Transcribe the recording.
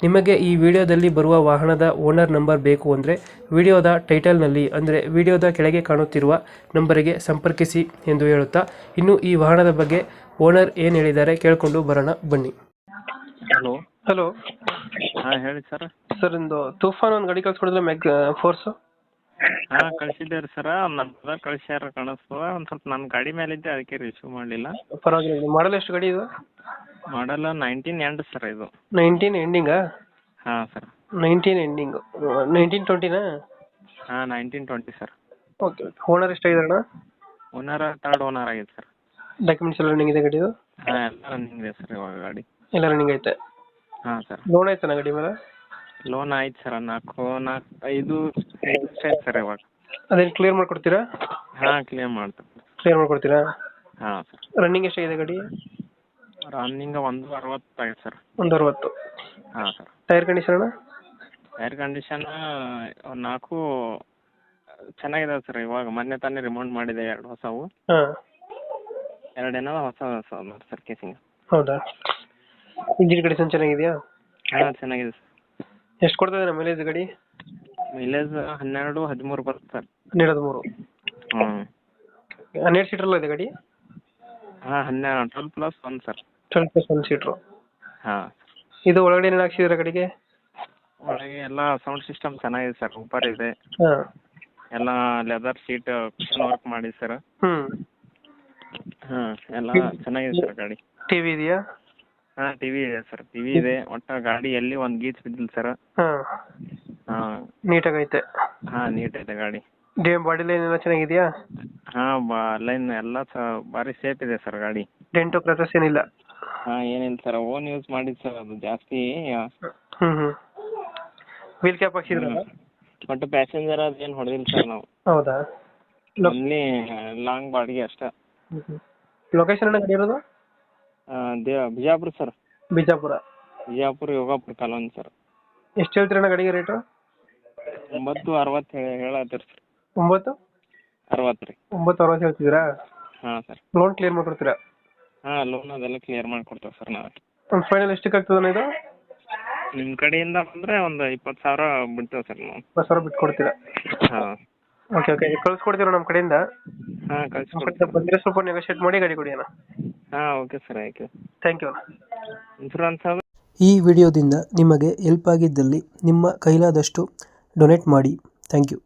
ನಿಮಗೆ ಈ ವಿಡಿಯೋದಲ್ಲಿ ಬರುವ ವಾಹನದ ಓನರ್ ನಂಬರ್ ಬೇಕು ಅಂದರೆ ವಿಡಿಯೋದ ಟೈಟಲ್ನಲ್ಲಿ ಅಂದರೆ ವಿಡಿಯೋದ ಕೆಳಗೆ ಕಾಣುತ್ತಿರುವ ನಂಬರಿಗೆ ಸಂಪರ್ಕಿಸಿ ಎಂದು ಹೇಳುತ್ತಾ ಇನ್ನು ಈ ವಾಹನದ ಬಗ್ಗೆ ಓನರ್ ಏನು ಹೇಳಿದ್ದಾರೆ ಕೇಳಿಕೊಂಡು ಬರೋಣ ಬನ್ನಿ. ಹಲೋ ಹಲೋ ಹಾಂ ಹೇಳಿ ಸರ್ ಸರ್ ಒಂದು ತೂಫಾನ್ ಒಂದು ಗಾಡಿ ಕಳ್ಸ್ಕೊಡಿದ್ರೆ ಮೆಗ್ ಫೋರ್ಸು ಹಾಂ ಕಳ್ಸಿದ್ದೆ ರೀ ಸರ ನನ್ನ ಬ್ರದರ್ ಕಳ್ಸ್ಯಾರ ಕಾಣಿಸ್ತದ ಒಂದು ಸ್ವಲ್ಪ ನನ್ನ ಗಾಡಿ ಮೇಲಿದ್ದೆ ಅದಕ್ಕೆ ರಿಸೀವ್ ಮಾಡಲಿಲ್ಲ. ಪರವಾಗಿಲ್ಲ ಮಾಡಲ್ ಎಷ್ಟು ಗಾಡಿ ಇದು? ಮಾಡಲ್ಲ ನೈನ್ಟೀನ್ ಎಂಡ್ ಸರ್ ಇದು. ನೈನ್ಟೀನ್ ಎಂಡಿಂಗಾ ಹಾ ಸರ್. ನೈನ್ಟೀನ್ ಎಂಡಿಂಗ್ ನೈನ್ಟೀನ್ ಟ್ವೆಂಟಿನಾ ಹಾ nineteen twenty sir. Okay owner okay owner ಅಣ್ಣ? ಓನರ್ ತರ್ಡ್ ಓನರ್ ಆಗಿದೆ ಸರ್. ಡಾಕ್ಯುಮೆಂಟ್ಸ್ ಎಲ್ಲ ರನ್ನಿಂಗ್ ಇದೆ ಗಾಡಿದು ಹಾಂ ಎಲ್ಲ ರನ್ನಿಂಗ್ ಇದೆ ಸರ್ ಇವಾಗ ಗಾಡಿ. ಎಲ್ಲ ರನ್ನಿಂಗ್ ಐತೆ? ಹಾ ಸರ್. ಲೋನ್ ಐತನ ಗಾಡಿ ಮೇಲೆ? ಲೋನ್ ಆಯ್ತು ಸರ್ ನಾಲ್ಕು ನಾಲ್ಕು ಐದು ಸರ್ ಇವಾಗ. ಅದೇನು ಕ್ಲಿಯರ್ ಮಾಡ್ಕೊಡ್ತೀರಾ? ಹಾ ಕ್ಲಿಯರ್ ಮಾಡ್ತೀನಿ ಕ್ಲಿಯರ್ ಮಾಡ್ಕೊಡ್ತೀರಾ? ಹಾ ಸರ್. ರನ್ನಿಂಗ್ ಎಷ್ಟಾಗಿದೆ ಗಾಡಿ? ರನ್ನಿಂಗ್ ಒಂದು ಅರವತ್ತು ಆಗಿದೆ ಸರ್ ಒಂದು ಅರವತ್ತು ಹಾಂ ಸರ್ ಟೈರ್ ಕಂಡೀಷನ್ ಅಣ್ಣ ಏರ್ ಕಂಡೀಷನ್ ನಾಲ್ಕು ಚೆನ್ನಾಗಿದೆ ಸರ್ ಇವಾಗ. ಮೊನ್ನೆ ತಾನೇ ರಿಮೌಂಡ್ ಮಾಡಿದೆ ಎರಡು ಹೊಸವು. ಹಾಂ. ಎರಡೇನೋ ಹೊಸ ಹೊಸ ಸರ್ ಕೇಸಿಂಗ್ ಹೌದಾ? ಇಂಜಿನ್ ಕಂಡೀಷನ್ ಚೆನ್ನಾಗಿದೆಯಾ? ಹಾಂ ಚೆನ್ನಾಗಿದೆ ಸರ್ ಎಷ್ಟು ಕೊಡ್ತದೆ ನಮ್ಮ ಮೈಲೇಜ್ ಗಾಡಿ? ಮೈಲೇಜ್ ಹನ್ನೆರಡು ಹದಿಮೂರು ಬರುತ್ತೆ ಸರ್ ಹನ್ನೆರಡು ಮೂರು ಹ್ಞೂ ಹನ್ನೆರಡು ಸೀಟ್ರಲ್ಲ ಇದೆ ಗಾಡಿ? ಹಾಂ ಹನ್ನೆರಡು twelve plus one sir twelve plus one seater ಹಾಂ. ಇದು ಒಳಗಡೆ ಏನೇನು ಹಾಕ್ಸಿದ್ರೆ ಕಡೆಗೆ? ಒಳಗೆ ಎಲ್ಲ ಸೌಂಡ್ ಸಿಸ್ಟಮ್ ಚೆನ್ನಾಗಿದೆ ಸರ್ ಸೂಪರ್ ಇದೆ. ಹಾಂ. ಎಲ್ಲ ಲೆದರ್ ಸೀಟ್ ಕುಷನ್ ವರ್ಕ್ ಮಾಡಿ ಸರ್ ಹ್ಞೂ ಹಾಂ ಎಲ್ಲ ಚೆನ್ನಾಗಿದೆ ಸರ್ ಗಾಡಿ. ಟಿ ವಿ ಇದೆಯಾ? ಹಾಂ ಟಿ ವಿ ಇದೆ ಸರ್ ಟಿವಿ ಇದೆ. ಒಟ್ಟು ಗಾಡಿ ಎಲ್ಲಿ ಒಂದು ಗೀಚ್ ಬಿದ್ದಿಲ್ಲ ಸರ್ ಹಾಂ. ಹಾಂ. ನೀಟಾಗೈತೆ. ಹಾಂ ನೀಟ್ ಇದೆ ಗಾಡಿ. ಡೇಮ್ ಬಾಡಿ ಲೈನ್ ಎಲ್ಲ ಚೆನ್ನಾಗಿದೆಯಾ? ಹಾಂ ಲೈನ್ ಎಲ್ಲ ಸ ಭಾರಿ ಸೇಫ್ ಇದೆ ಸರ್ ಗಾಡಿ. ಡೆಂಟು ಕ್ರಚಸ್ ಏನಿಲ್ಲ. ಹಾಂ ಏನಿಲ್ಲ ಸರ್ ಓನ್ ಯೂಸ್ ಮಾಡಿದ್ದು ಸರ್ ಅದು ಜಾಸ್ತಿ. ಹ್ಞೂ ಹ್ಞೂ ವೀಲ್ ಕ್ಯಾಪ್ ಹಾಕ್ಸಿದ್ರಲ್ಲ ಬಟ್ ಪ್ಯಾಸೆಂಜರ್ ಅದೇನು ಹೊಡೆದಿಲ್ಲ ಸರ್ ನಾವು. ಹೌದಾ? ಓನ್ಲಿ ಲಾಂಗ್ ಬಾಡಿಗೆ ಅಷ್ಟೇ. ಲೊಕೇಶನ್ ಅಣ್ಣ ಗಾಡಿ ಇರೋದು? ಆ, they Bijapur sir Bijapur. Bijapur Yogapur colony sir ಎಷ್ಟು ಹೇಳ್ತೀರ ಅಣ್ಣ ಗಾಡಿಗೆ ರೇಟು ಒಂಬತ್ತು ಅರವತ್ತು ಹೇಳಿ ಹೇಳತ್ತೀರಿ ಸರ್ ಒಂಬತ್ತು? ಅರವತ್ತು ರೀ. ಒಂಬತ್ತು ಅರವತ್ತು ಹೇಳ್ತಿದ್ದೀರಾ? ಹಾಂ ಸರ್ ಲೋನ್ ಕ್ಲಿಯರ್ ಮಾಡ್ಕೊಡ್ತೀರಾ? ಹಾಂ ಲೋನ್ ಅದೆಲ್ಲ ಕ್ಲಿಯರ್ ಮಾಡಿಕೊಡ್ತೇವೆ ಸರ್ ನಾವು. ಒಂದು ಫೈನಲ್ ಎಷ್ಟಕ್ಕೆ ಆಗ್ತದಣ್ಣ ಇದು? ನಿಮ್ಮ ಕಡೆಯಿಂದ ಬಂದ್ರೆ ಒಂದು ಇಪ್ಪತ್ತು ಸಾವಿರ ಬಿಡ್ತೇವೆ ಸರ್ ನಾವು ಇಪ್ಪತ್ತು ಸಾವಿರ ಬಿಟ್ಟು ಕೊಡ್ತೀರಾ ಹಾಂ ಓಕೆ ಓಕೆ ಕಳ್ಸ್ಕೊಡ್ತೀರ ನಮ್ಮ ಕಡೆಯಿಂದ? ಹಾಂ ನಮ್ಮ ಬಂದ್ರೆ ಕಡೆಯಿಂದ ಬಂದರೆ ಸ್ವಲ್ಪ ನೆಗೋಷಿಯೇಟ್ ಮಾಡಿ ಗಾಡಿ ಕೊಡಿ ಅಣ್ಣ. ಹಾಂ ಓಕೆ ಸರ್ ಆಯ್ತು. ಥ್ಯಾಂಕ್ ಯು ಅಣ್ಣ. ಇನ್ಶೂರೆನ್ಸ್ ಅದು? ಈ ವಿಡಿಯೋದಿಂದ ನಿಮಗೆ ಹೆಲ್ಪ್ ಆಗಿದ್ದಲ್ಲಿ ನಿಮ್ಮ ಕೈಲಾದಷ್ಟು ಡೊನೇಟ್ ಮಾಡಿ. Thank you